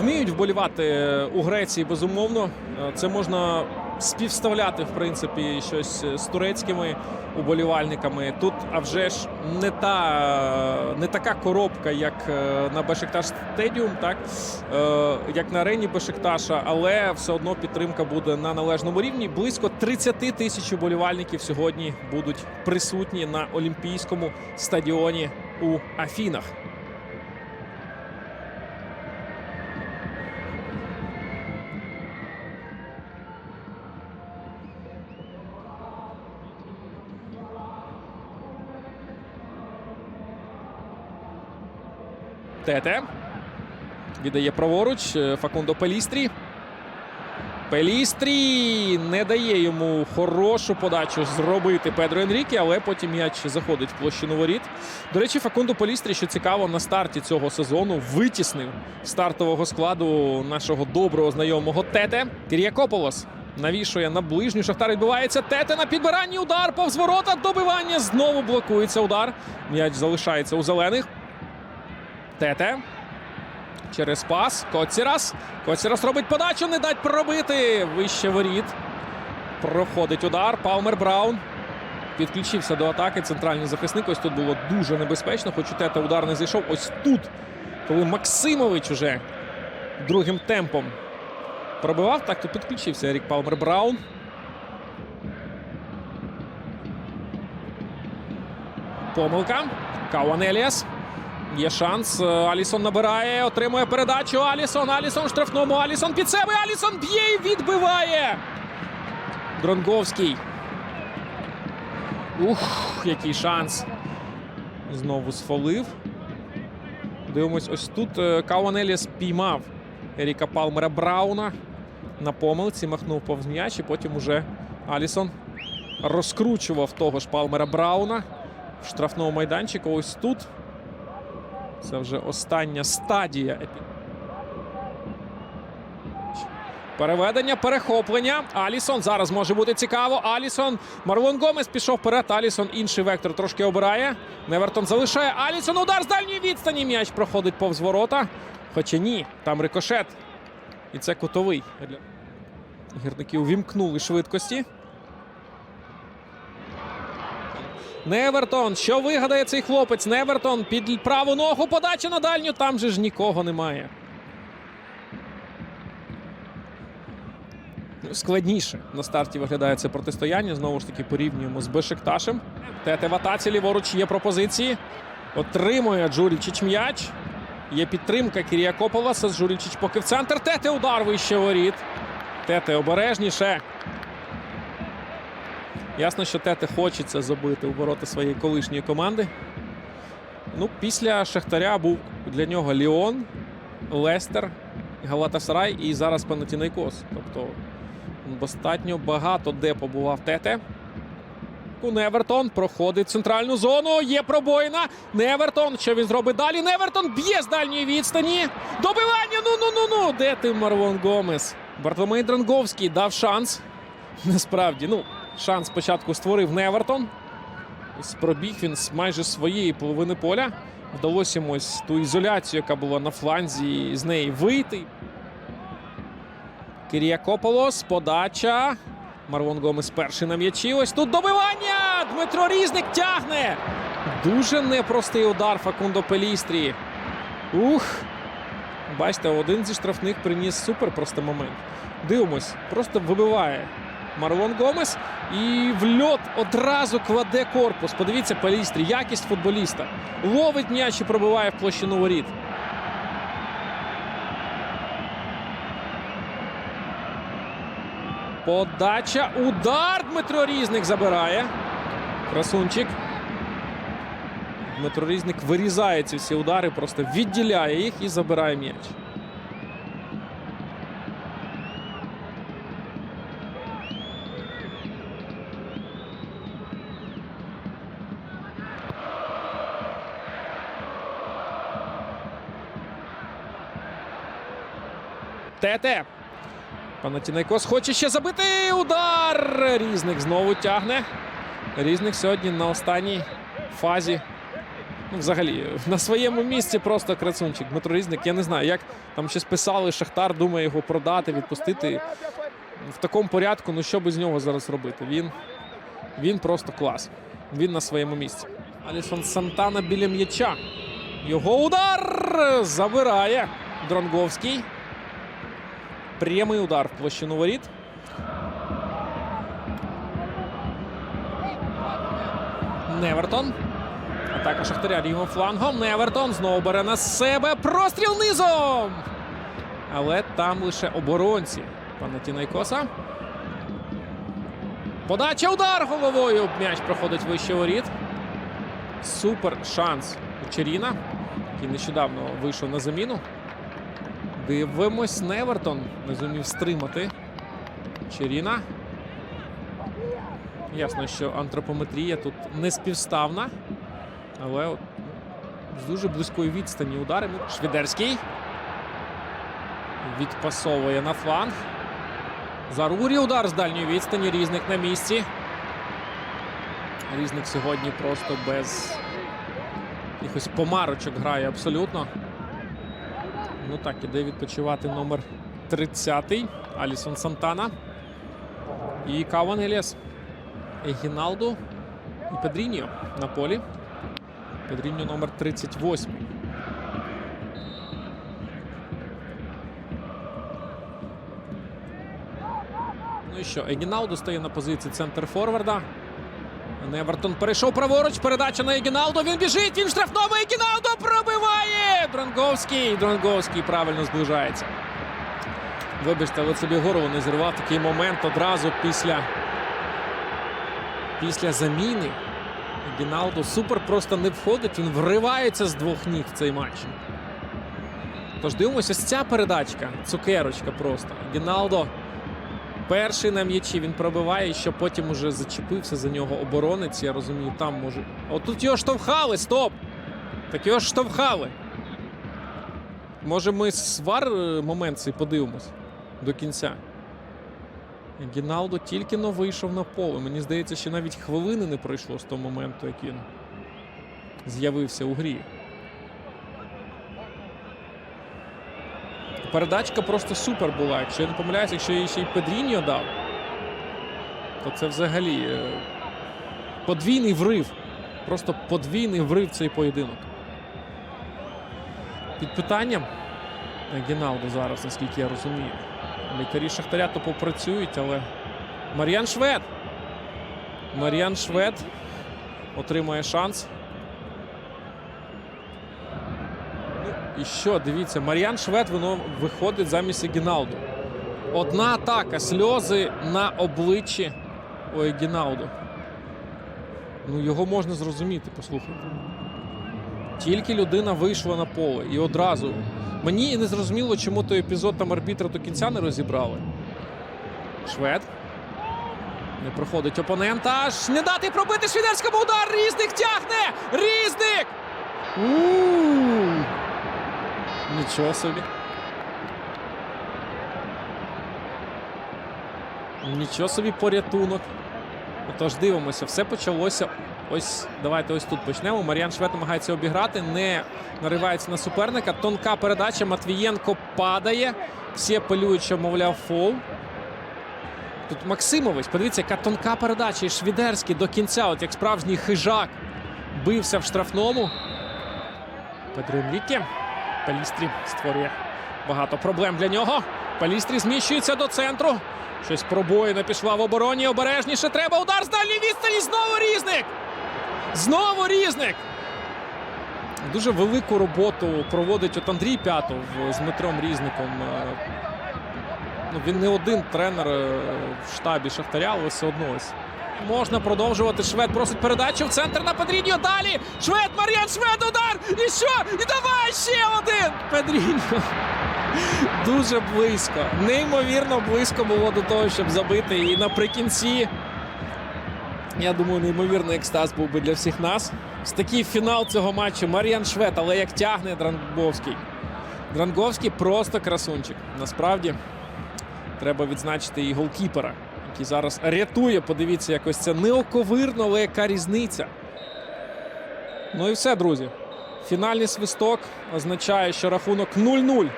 вміють вболівати у Греції, безумовно. Е, Це можна співставляти, в принципі, щось з турецькими уболівальниками. Тут, а вже ж, не та не така коробка, як е, на Бешикташ Стедіум, так е, як на арені Бешикташа, але все одно підтримка буде на належному рівні. Близько 30 тисяч уболівальників сьогодні будуть присутні на Олімпійському стадіоні у Афінах. Тете. Віддає праворуч. е, Факундо Пелістрі. Пелістрі не дає йому хорошу подачу зробити Педро Енріке, але потім м'яч заходить в площину воріт. До речі, Факундо Пелістрі, що цікаво, на старті цього сезону витіснив стартового складу нашого доброго знайомого Тете. Кір'якополос навішує на ближню. Шахтар відбувається. Тете на підбиранні. Удар повз ворота. Добивання. Знову блокується удар. М'яч залишається у зелених. Тете. Через пас. Коцірас. Коцірас робить подачу. Не дать пробити. Вище воріт. Проходить удар. Палмер Браун. Підключився до атаки. Центральний захисник. Ось тут було дуже небезпечно. Хоч у Тета удар не зайшов. Ось тут. Коли Максимович уже другим темпом пробивав, так то підключився Ерік Палмер Браун. Помилка. Кауан Еліас. Є шанс. Е, Алісон набирає, отримує передачу. Алісон. Алісон в штрафному. Алісон під себе. Алісон б'є і відбиває. Дронговський. Ух, який шанс. Знову сфолив. Дивимось, ось тут е, Кауан піймав Еріка Палмера Брауна. На помилці махнув повз м'яч, і потім уже Алісон розкручував того ж Палмера Брауна в штрафному майданчику. Ось тут. Це вже остання стадія. Переведення, перехоплення. Алісон зараз може бути цікаво. Алісон. Марлон Гомес пішов вперед. Алісон інший вектор трошки обирає. Невертон залишає. Алісон удар з дальньої відстані. М'яч проходить повз ворота. Хоча ні, там рикошет. І це кутовий. Гірники увімкнули швидкості. Невертон. Що вигадає цей хлопець? Невертон під праву ногу. Подача на дальню. Там же ж нікого немає. Ну, Складніше на старті виглядає це протистояння. Знову ж таки, порівнюємо з Бешикташем. Тете в атаці ліворуч є пропозиції. Отримує Джурічич м'яч. Є підтримка Кірія Кіріакополаса. Джурічич поки в центр. Тете удар вище воріт. Тете обережніше. Ясно, що Тете хочеться забити у ворота своєї колишньої команди. Ну, після Шахтаря був для нього Ліон, Лестер, Галатасарай і зараз Панатінайкос. Тобто достатньо багато де побував Тете. Невертон проходить центральну зону. Є пробоїна. Невертон. Що він зробить далі? Невертон б'є з дальньої відстані. Добивання. Ну ну ну ну. Де ти Марвон Гомес? Бартоломей Дранговський дав шанс. Насправді, ну, шанс спочатку створив Невертон. Пробіг він з майже своєї половини поля. Вдалося йому ось ту ізоляцію, яка була на фланзі, з неї вийти. Киріакополос, подача. Марвон Гомес перший на м'ячі. Ось тут добивання! Дмитро Різник тягне. Дуже непростий удар Факундо Пелістрі. Ух! Бачите, один зі штрафних приніс супер простий момент. Дивимось, просто вибиває Марлон Гомес і в льот одразу кладе корпус. Подивіться, Пелістрі, якість футболіста. Ловить м'яч і пробиває в площину воріт. Подача. Удар. Дмитро Різник забирає. Красунчик. Дмитро Різник вирізає ці всі удари, просто відділяє їх і забирає м'яч. Тете. Панатінайкос хоче ще забити удар. Різник знову тягне. Різник сьогодні на останній фазі Ну, взагалі, на своєму місці просто красунчик. Дмитро Різник. Я не знаю, як там щось писали, Шахтар думає його продати, відпустити. В такому порядку, ну що би з нього зараз робити? Він, він просто клас. Він на своєму місці. Алісон Сантана біля м'яча. Його удар забирає Дронговський. Прямий удар в площину воріт. Невертон. Атака Шахтаря лівим флангом. Невертон знову бере на себе. Простріл низом. Але там лише оборонці. Панатінайкоса. Подача удар головою. М'яч проходить вище воріт. Супер шанс у Черіна, який нещодавно вийшов на заміну. Дивимось, Невертон не зумів стримати. Черіна. Ясно, що антропометрія тут не співставна. Але от з дуже близької відстані удари. Швідерський. Відпасовує на фланг. Зарурі удар з дальньої відстані. Різник на місці. Різник сьогодні просто без якихось помарочок грає абсолютно. Ну так, іде відпочивати номер 30-й Алісон Сантана. І Каван Еліас. Егіналду і Педріньо на полі. Педріньо номер 38. Ну і що, Егіналду стає на позиції центр форварда. Невертон перейшов праворуч. Передача на Егіналду. Він біжить. Він в штрафному. Егіналду пробиває. Дронговський. Дронговський правильно зближається. Вибачте, але собі голову не зірвав такий момент одразу після, після заміни. Егіналду супер просто не входить. Він вривається з двох ніг в цей матч. Тож дивимося, ось ця передачка. Цукерочка просто. Гіналдо перший на м'ячі. Він пробиває, що потім уже зачепився за нього оборонець. Я розумію, там може. Отут його штовхали. Стоп! Так його штовхали. Може, ми свар е, момент цей подивимось до кінця. Гіналдо тільки но вийшов на поле. Мені здається, що навіть хвилини не пройшло з того моменту, як він з'явився у грі. Передачка просто супер була. Якщо я не помиляюся, якщо її ще й Педріньо дав, то це взагалі е, подвійний врив. Просто подвійний врив цей поєдинок. Під питанням Гіналдо зараз, наскільки я розумію. Лікарі Шахтаря то попрацюють, але Мар'ян Швед. Мар'ян Швед отримує шанс. І що, дивіться, Мар'ян Швед воно виходить замість Егіналду. Одна атака, сльози на обличчі у Егіналду. Ну, його можна зрозуміти, послухайте. Тільки людина вийшла на поле і одразу. Мені не зрозуміло, чому той епізод там арбітра до кінця не розібрали. Швед. Не проходить опонента. Аж не дати пробити Швідерському удар. Різник тягне! Різник! У-у-у! Нічого собі. Нічого собі порятунок. Отож, дивимося, все почалося. Ось давайте ось тут почнемо. Мар'ян Швед намагається обіграти, не наривається на суперника. Тонка передача. Матвієнко падає. Всі апелюють, що, мовляв, фол. Тут Максимович, подивіться, яка тонка передача. І Швідерський до кінця, от як справжній хижак, бився в штрафному. Петро Енріке. Палістрі створює багато проблем для нього. Палістрі зміщується до центру. Щось пробоїна пішла в обороні. Обережніше треба. Удар з дальньої відстані. Знову різник. Знову різник. Дуже велику роботу проводить от Андрій П'ятов з Дмитром Різником. Е, Ну, він не один тренер е, в штабі Шахтаря, але все одно ось. Можна продовжувати. Швед просить передачу в центр на Педріньо. Далі. Швед, Мар'ян, Швед, удар! І що? І давай ще один! Педріньо. Дуже близько. Неймовірно близько було до того, щоб забити. І наприкінці. Я думаю, неймовірний екстаз був би для всіх нас. Ось такий фінал цього матчу. Мар'ян Швед, але як тягне Дранговський. Дранговський просто красунчик. Насправді треба відзначити і голкіпера, який зараз рятує. Подивіться, якось це неоковирно, але яка різниця. Ну і все, друзі. Фінальний свисток означає, що рахунок 0-0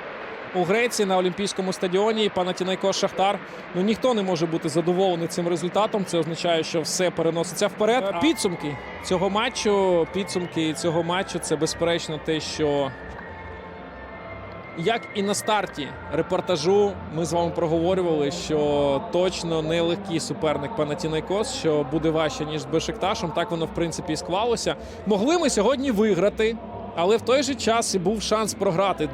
у Греції на Олімпійському стадіоні. І Панатінайкос Шахтар. Ну ніхто не може бути задоволений цим результатом. Це означає, що все переноситься вперед. Підсумки цього матчу. Підсумки цього матчу це безперечно те, що як і на старті репортажу, ми з вами проговорювали, що точно не легкий суперник Панатінайкос, що буде важче ніж з Бешикташем. Так воно в принципі і склалося. Могли ми сьогодні виграти, але в той же час і був шанс програти.